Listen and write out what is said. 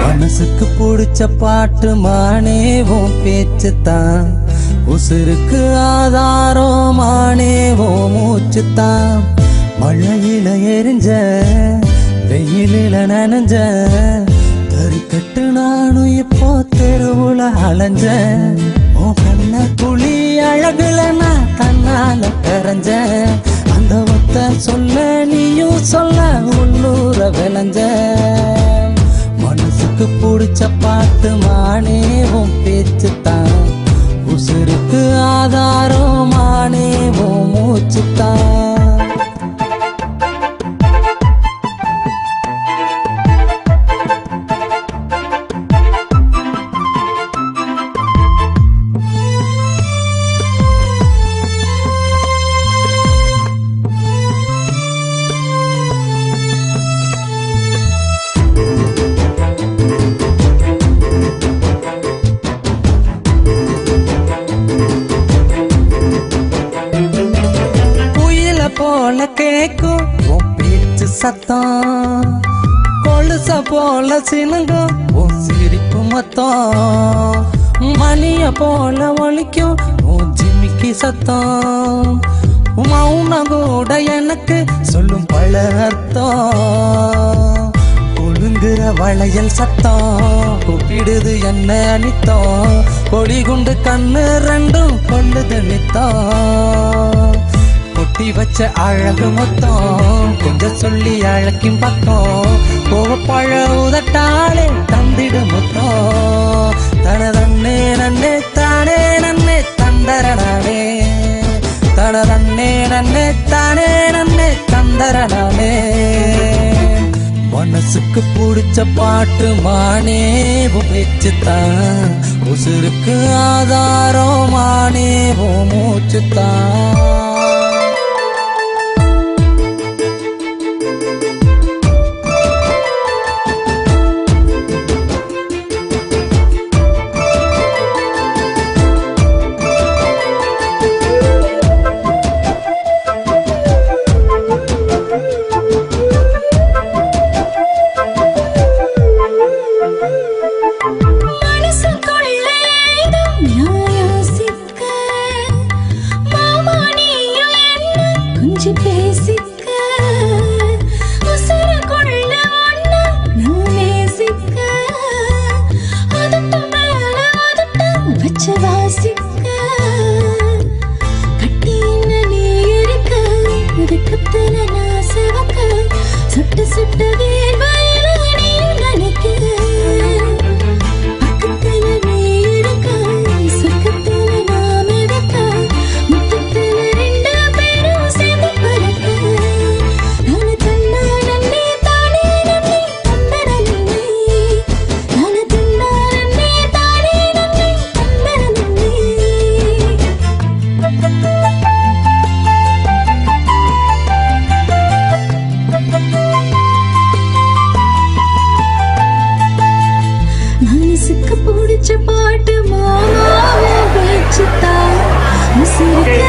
மனசுக்கு பிடிச்ச பாட்டு மானேவும் பேச்சு தான். உசுருக்கு ஆதாரம் மானேவும் மூச்சு தான். மழையில எரிஞ்ச வெயிலில நனைஞ்ச தறிக்கட்டு நானும் இப்போ தெருவுல அலைஞ்ச உன் கண்ண குழி அழகுல நான் தன்னால பிறஞ்ச அந்த ஒத்த சொல்ல நீயும் சொல்ல உள்ளூர விளைஞ்ச மனசுக்கு பிடிச்ச பாட்டு மானேவும் பேச்சு தான் உசுருக்கு ஆதாரம் மானேவும் மூச்சு தான் சத்தம். கொலுச போல சினுங்கும் உன் சிரிப்பு மொத்தம். மணிய போல ஒழிக்கும் உன் ஜிமிக்கி சத்தம். மௌனம் கூட எனக்கு சொல்லும் பல அர்த்தம். ஒழுங்குற வளையல் சத்தம். கூப்பிடுது என்ன நித்தம் கொடி குண்டு கண்ணு ரெண்டும் கொள்ளுது நித்தம். கட்டி வச்ச அழகு மொத்தம். கொஞ்சம் சொல்லி அழக்கின் பக்கம். கோவப்பழ உதட்டாலே தந்திடு மொத்தம். தனதன்னே நன்னே தானே நன்னே தந்தரனானே. தனதன்னே நன்னே தானே நன்னே தந்தரனானே. மனசுக்கு பிடிச்ச பாட்டு மானே. பேச்சு உசுருக்கு ஆதாரம் மானே. மூச்சு தான் மனசுக்கு